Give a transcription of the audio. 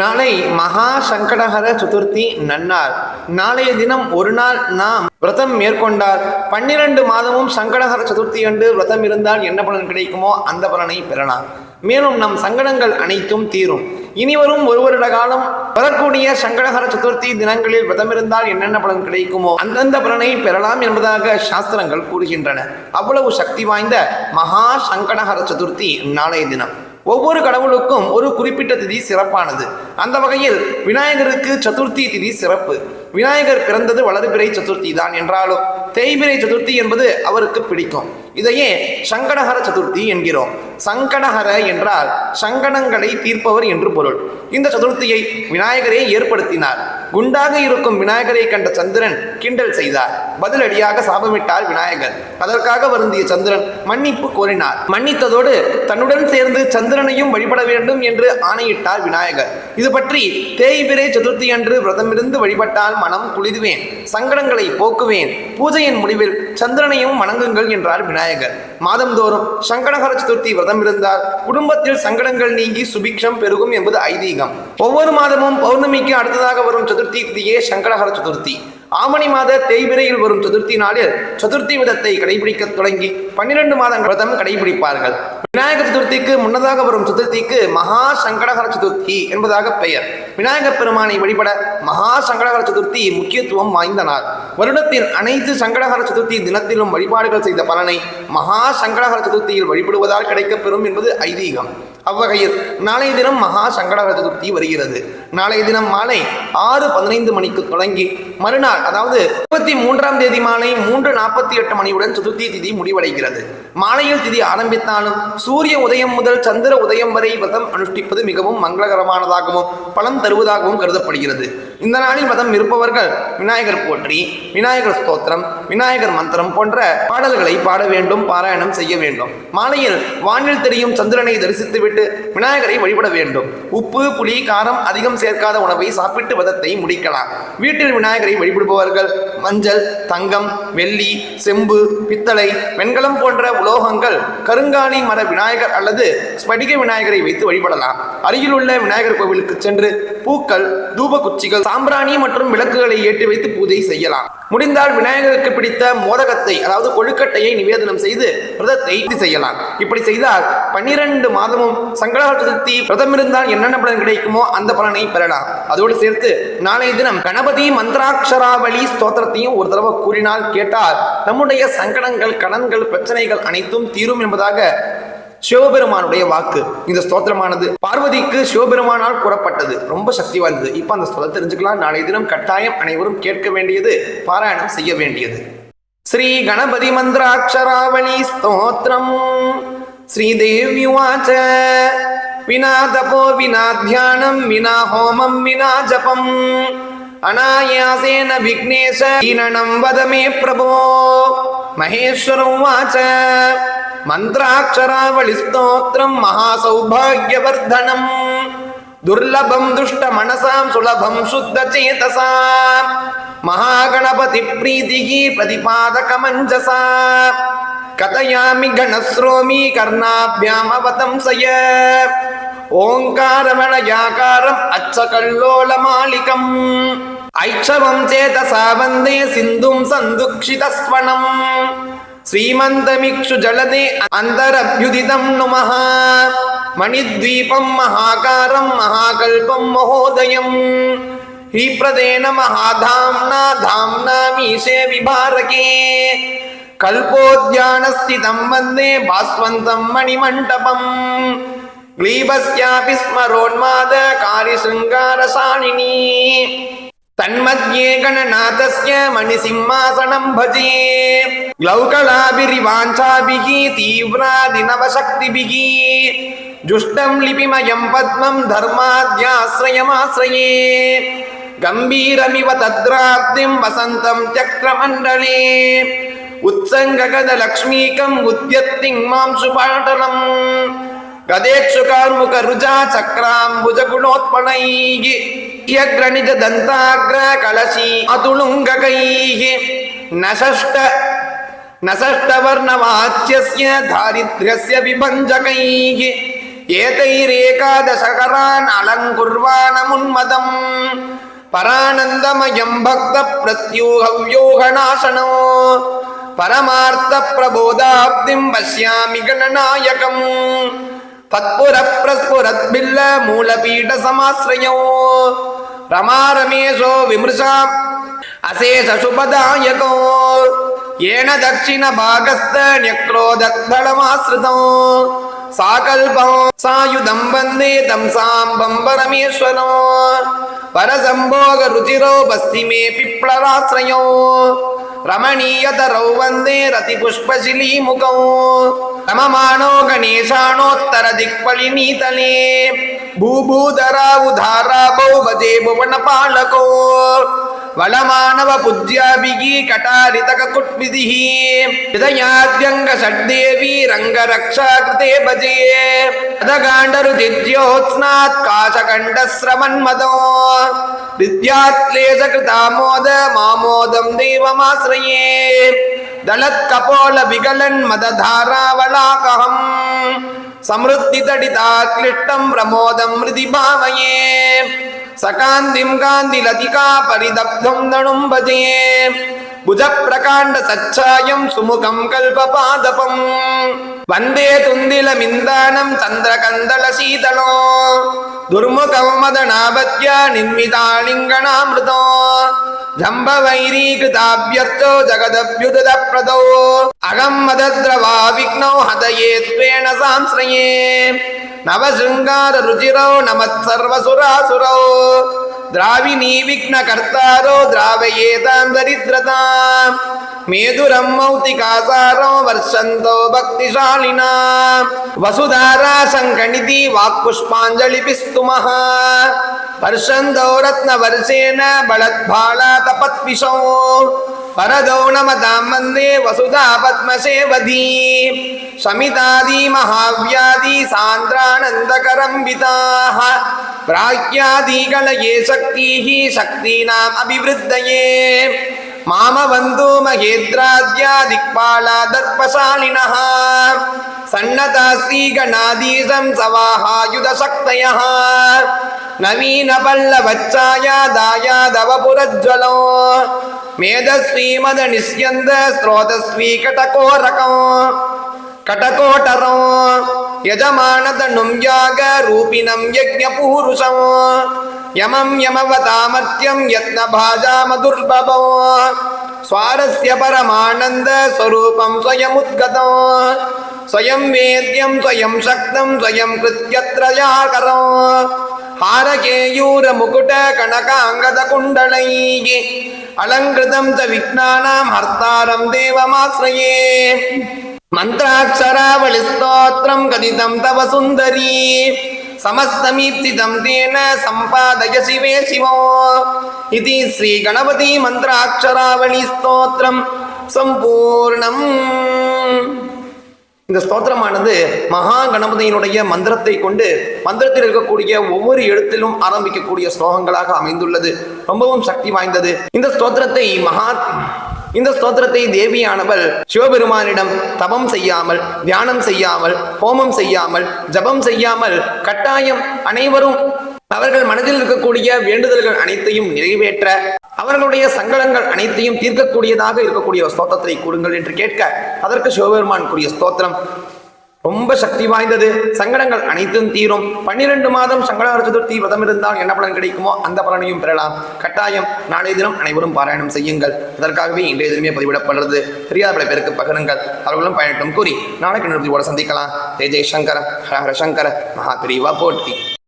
நாளை மகா சங்கடஹர சதுர்த்தி நன்னாள். நாளைய தினம் ஒரு நாள் நாம் விரதம் மேற்கொண்டால் பன்னிரண்டு மாதமும் சங்கடஹர சதுர்த்தி அன்று விரதம் இருந்தால் என்ன பலன் கிடைக்குமோ அந்த பலனை பெறலாம். மேலும் நம் சங்கடங்கள் அனைத்தும் தீரும். இனிவரும் ஒரு வருட காலம் வரக்கூடிய சங்கடஹர சதுர்த்தி தினங்களில் விரதம் இருந்தால் என்னென்ன பலன் கிடைக்குமோ அந்தந்த பலனை பெறலாம் என்பதாக சாஸ்திரங்கள் கூறுகின்றன. அவ்வளவு சக்தி வாய்ந்த மகா சங்கடஹர சதுர்த்தி நாளைய தினம். ஒவ்வொரு கடவுளுக்கும் ஒரு குறிப்பிட்ட திதி சிறப்பானது. அந்த வகையில் விநாயகருக்கு சதுர்த்தி திதி சிறப்பு. விநாயகர் பிறந்தது வளர்பிறை சதுர்த்தி தான் என்றாலும் தேய்பிறை சதுர்த்தி என்பது அவருக்கு பிடிக்கும். இதையே சங்கடஹர சதுர்த்தி என்கிறோம். சங்கடஹர என்றால் சங்கடங்களை தீர்ப்பவர் என்று பொருள். இந்த சதுர்த்தியை விநாயகரே ஏற்படுத்தினார். குண்டாக இருக்கும் விநாயகரை கண்ட சந்திரன் கிண்டல் செய்தார். பதிலடியாக சாபமிட்டார் விநாயகர். அதற்காக வருந்திய சந்திரன் மன்னிப்பு கோரினார். மன்னித்ததோடு தன்னுடன் சேர்ந்து சந்திரனையும் வழிபட வேண்டும் என்று ஆணையிட்டார் விநாயகர். இது பற்றி தேய்பிரே சதுர்த்தி அன்று விரதமிருந்து வழிபட்டால் மனம் குளிர்வேன் சங்கடங்களை போக்குவேன். பூஜையின் முடிவில் சந்திரனையும் வணங்குங்கள் என்றார் விநாயகர். மாதந்தோறும் சங்கடகர சதுர்த்தி விரதம் இருந்தால் குடும்பத்தில் சங்கடங்கள் நீங்கி சுபிக்ஷம் பெருகும் என்பது ஐதீகம். ஒவ்வொரு மாதமும் பௌர்ணமிக்கு அடுத்ததாக வரும் சதுர்த்தி திதியே சங்கடகர சதுர்த்தி. ஆமணி மாத தேய்பிரையில் வரும் சதுர்த்தி நாளில் சதுர்த்தி விதத்தை கடைபிடிக்க தொடங்கி பன்னிரண்டு மாதங்கள் விரதம் கடைபிடிப்பார்கள். விநாயகர் சதுர்த்திக்கு முன்னதாக வரும் சதுர்த்திக்கு மகா சங்கடகர சதுர்த்தி என்பதாக பெயர். விநாயக பெருமானை வழிபட மகா சங்கடகர சதுர்த்தி முக்கியத்துவம் வாய்ந்த நாள். வருடத்தின் அனைத்து சங்கடகர சதுர்த்தி தினத்திலும் வழிபாடுகள் செய்த பலனை மகா சங்கடகர சதுர்த்தியில் வழிபடுவதால் கிடைக்கப்பெறும் என்பது ஐதீகம். அவ்வகையில் நாளைய தினம் மகா சங்கடகர சதுர்த்தி வருகிறது. நாளைய தினம் மாலை ஆறு பதினைந்து மணிக்கு தொடங்கி மறுநாள் அதாவது இருபத்தி மூன்றாம் தேதி மாலை மூன்று நாற்பத்தி எட்டு மணியுடன் சதுர்த்தி திதி முடிவடைகிறது. மாலையில் திதி ஆரம்பித்தாலும் சூரிய உதயம் முதல் சந்திர உதயம் வரை விரதம் அனுஷ்டிப்பது மிகவும் மங்களகரமானதாகவும் பலன் தருவதாகவும் கருதப்படுகிறது. இந்த நாளில் மதம் இருப்பவர்கள் விநாயகர் போற்றி விநாயகர் ஸ்தோத்திரம் விநாயகர் மந்திரம் போன்ற பாடல்களை பாட வேண்டும் பாராயணம் செய்ய வேண்டும். மாலையில் வானில் தெரியும் சந்திரனை தரிசித்துவிட்டு விநாயகரை வழிபட வேண்டும். உப்பு புளி காரம் அதிகம் சேர்க்காத உணவை சாப்பிட்டு விதத்தை முடிக்கலாம். வீட்டில் விநாயகரை வழிபடுபவர்கள் மஞ்சள் தங்கம் வெள்ளி செம்பு பித்தளை வெண்கலம் போன்ற உலோகங்கள் கருங்காலி மர விநாயகர் அல்லது ஸ்படிக விநாயகரை வைத்து வழிபடலாம். அருகிலுள்ள விநாயகர் கோவிலுக்கு சென்று பூக்கள் தூபகுச்சிகள் சாம்பிராணி மற்றும் விளக்குகளை ஏற்றி வைத்து பூஜை செய்யலாம். முடிந்தால் விநாயகருக்கு பிடித்த மோதகத்தை அதாவது கொழுக்கட்டையை நிவேதனம் செய்து விரதத்தை செய்யலாம். இப்படி செய்தால் பன்னிரண்டு மாதமும் சங்கடஹர சதுர்த்தி விரதம் இருந்தால் என்னென்ன பலன் கிடைக்குமோ அந்த பலனை பெறலாம். அதோடு சேர்த்து நாளைய தினம் கணபதி மந்திராட்சராவளி ஸ்தோத்திரத்தையும் ஒரு தடவை கூறினால் கேட்டால் நம்முடைய சங்கடங்கள் கடன்கள் பிரச்சனைகள் அனைத்தும் தீரும் என்பதாக சிவபெருமானுடைய வாக்கு. இந்த ஸ்தோத்திரமானது பார்வதிக்கு சிவபெருமானால் கூறப்பட்டது. ரொம்ப சக்தி வாய்ந்தது. இப்போ அந்த ஸ்தோத்திரம் தெரிஞ்சுக்கலாம். நாளைய தினம் கட்டாயம் அனைவரும் கேட்க வேண்டியது பாராயணம் செய்ய வேண்டியது. ஸ்ரீ கணபதி மந்திராட்சராவணி ஸ்தோத்திரம். ஸ்ரீதேவ்யுவாச்ச வினா தபோ வினா தியானம் வினா ஹோமம் வினா ஜபம். அனாயாசேன விக்னேஷ ஈனனம் வதமே பிரபோ. மகேஸ்வரம் வாச்ச மந்திராட்சராவளி ஸ்தோத்திரம் மகாசௌபாகியவர்தனம். துர்லபம் துஷ்ட மனசாம் சுலபம் சுத்த சேதசாம் மகாகணபதி பிரீதிகி பிரதிபாதகமஞ்சசா கதையாமி கணஸ்ரோமி கர்ணாபியாமவதம் சய ஓங்காரமணயாகாரம் அச்சகல்லோல மாளிகம் ஐச்சவம் சேதசா வந்தே சிந்தும் சந்துக்ஷிதஸ்வனம். శ్రీమంతమిక్షు జలదే అంతరభ్యుదితం నుమ మణిద్వీపం మహాకారం మహాకల్పం మహోదయం హ్రీప్రదేన మహాధామ్నా ధామ్నామీశే విభారకే కల్పోద్యానస్థితం వందే భాస్వంతం మణిమంటపం గ్లీబస్యాపి స్మరోన్మాద కారిశృంగారసాణిని गणनाथस्य मणिसिंहासनं भजे ग्लौकलाभिरिवाञ्छाभिः तीव्रादिनवशक्तिभिः जुष्टं लिपिमयं पद्मं धर्माद्याश्रयमाश्रये गम्भीरमिव तद्राब्धिं वसन्तं चक्रमण्डले उत्सङ्गगदलक्ष्मीकम् उद्यत्तिं मां सुपाटलम् गदेक्षुकार्मुकरुजा चक्राम्बुजगुणोत्पणैः ಯಗ್ರನಿಜ ದಂತಾಗ್ರ ಕಳಸಿ ಅತುಳುಂಗ ಕೈಹಿ ನಷಷ್ಟ ನಷಷ್ಟವರ್ಣವಾಚ್ಯಸ್ಯ ದಾರಿದ್ರ್ಯಸ್ಯ ವಿಭಂಜಕೈಃ ಏತೈರೇಕಾದಶಕರಾನ್ ಅಲಂಕುರ್ವಾನ ಮುನ್ಮದಂ ಪರಾನಂದಮಯಂ ಭಕ್ತ ಪ್ರತ್ಯೂಹವ್ಯೋಹನಾಶನೋ ಪರಮಾರ್ಥ ಪ್ರಬೋಧಾಬ್ಧಿಂ ಪಶ್ಯಾಮಿ ಗಣನಾಯಕಂ ತತ್ಪುರ ಪ್ರಸ್ಫುರದ್ಭಿಲ್ಲ ಮೂಲಪೀಠ ಸಮಾಶ್ರಯೋ ரமாரமேசோ அசேஷ அசேஷசுபதாயகோ ஏன தட்சிண பாகஸ்த ன்யக்ரோதத்தளமாசிரிதோ சாகல்பம் சாயுதம் வந்தே தம் சாம்பம் பரமேஸ்வரோ. பரசம்போக ருச்சிரோ பஸ்திமே பிப்ளராசிரயோ. ரமணீயதரோ வந்தே ತಮಮಾನೋ ಗಣೇಶಾಣೋತ್ತರ ದಿಕ್ಪಳಿ ನೀತಲೇ ಭೂಭೂಧರಾವು ಧಾರಾಭೌ ಬದೇ ಭುವನ ಪಾಲಕೋ ವಳಮಾನವ ಪೂಜ್ಯಾಭಿಗಿ ಕಟಾರಿತಕ ಕುಟ್ಬಿಧಿ ಹೃದಯಾದ್ಯಂಗ ಷಡ್ದೇವಿ ರಂಗ ರಕ್ಷಾ ಕೃತೆ ಭಜೆ ಪದಗಾಂಡರು ದಿದ್ಯೋತ್ಸ್ನಾತ್ ಕಾಶಕಂಡ ಸ್ರಮನ್ಮದೋ ವಿದ್ಯಾತ್ಲೇಶ ಕೃತಾಮೋದ ಮಾಮೋದಂ ದೇವಮಾಶ್ರಯೇ विगलन् मदधारावलाकहम् समृद्धितडिताक्लिष्टं प्रमोदं हृदि भावये सकान्तिं कान्तिलतिका परिदग्धं नणुं भजे भुजप्रकाण्ड सच्छायं सुमुखं कल्पपादपम् वन्दे तुन्दिलमिन्दानं चन्द्रकन्दलशीतलो दुर्मुखं मदनावत्य निर्मितालिङ्गणामृतो జంభవైరీకృతాభ్యర్థో జగదభ్యుద ప్రదౌ అగం మదద్రవా విఘ్నౌ హతయే త్వేణ సాంశ్రయే నవశృంగార రుచిరౌ నమత్సర్వసురాసురౌ ద్రావిణీ విఘ్నకర్తారో ద్రావయేతాం దరిద్రతా మేధురం మౌతికాసారం వర్షంతో భక్తిశాలినా వసుధారా வருஷந்தோரத்ன வருஷேன பலத்பாலா தபத்விஷோ பரதோ நமதாம் வந்தே வசுதா பத்மசேவதி. சமிதாதி மகாவியாதி சாந்திரானந்தகரம்பிதாக பிராக்யாதிகலயே சக்திः சக்தீனாம் அபிவிருத்தயே. மாம வந்து மகேந்திராத்யா திக்பாலா தர்பசாலினः சன்னதாஸ்ரீகணாதீசம் சவாஹாயுதசக்தயः நவீன பல்லவச்சாயாதாயாதவபுரஜ்வலோ. மேதஸ்வீமத நிஸ்யந்த ஸ்ரோதஸ்வீ கடகோரகம் கடகோட்டரம் யஜமானதனும் யாக ரூபிணம் யஜ்ஞபூருஷம். யமம் யமவதாமர்த்தியம் யத்ன பாஜாமதுர்பவோ சுவாரஸ்ய பரமானந்த ஸ்வரூபம் ஸ்வயமுத்கதம். ஸ்வயம் வேத்யம் ஸ்வயம் சக்தம் ஸ்வயம் கிருத்யத்ரயாகரம் वेद्यं स्वयं शक्तं स्वयं कृत्यत्रयाकरो हारकेयूरमुकुटकनकाङ्गदकुण्डलैः अलङ्कृतं च विघ्नानां हर्तारं देवमाश्रये मन्त्राक्षरावलिस्तोत्रं कथितं तव सुन्दरी समस्तमीप्सितं तेन सम्पादय शिवे शिवो इति श्रीगणपति मन्त्राक्षरावळि स्तोत्रं சம்பூர்ணம் இந்த ஸ்தோத்திரமானது மகா கணபதியினுடைய மந்திரத்தை கொண்டு மந்திரத்தில் இருக்கக்கூடிய ஒவ்வொரு எழுத்திலும் ஆரம்பிக்கக்கூடிய ஸ்லோகங்களாக அமைந்துள்ளது. ரொம்பவும் சக்தி வாய்ந்தது. இந்த ஸ்தோத்திரத்தை மகா இந்த ஸ்தோத்திரத்தை தேவியானவள் சிவபெருமானிடம் தபம் செய்யாமல் தியானம் செய்யாமல் ஹோமம் செய்யாமல் ஜபம் செய்யாமல் கட்டாயம் அனைவரும் அவர்கள் மனதில் இருக்கக்கூடிய வேண்டுதல்கள் அனைத்தையும் நிறைவேற்ற அவர்களுடைய சங்கடங்கள் அனைத்தையும் தீர்க்கக்கூடியதாக இருக்கக்கூடிய ஒரு ஸ்தோத்திரத்தை கூறுங்கள் என்று கேட்க அதற்கு சிவபெருமான் கூறிய ஸ்தோத்திரம். ரொம்ப சக்தி வாய்ந்தது. சங்கடங்கள் அனைத்தும் தீரும். பன்னிரண்டு மாதம் சங்கடஹர சதுர்த்தி விரதம் இருந்தால் என்ன பலன் கிடைக்குமோ அந்த பலனையும் பெறலாம். கட்டாயம் நாளைய தினம் அனைவரும் பாராயணம் செய்யுங்கள். அதற்காகவே இன்றைய தினமே பதிவிடப்படுறது. தெரியாத பல பேருக்கு பகிருங்கள். அவர்களும் பயணட்டும் கூறி நாளைக்கு நிறுத்தியோட சந்திக்கலாம். ஜெய் சங்கர ஹர ஹர சங்கர மகா பிரிவா போட்டி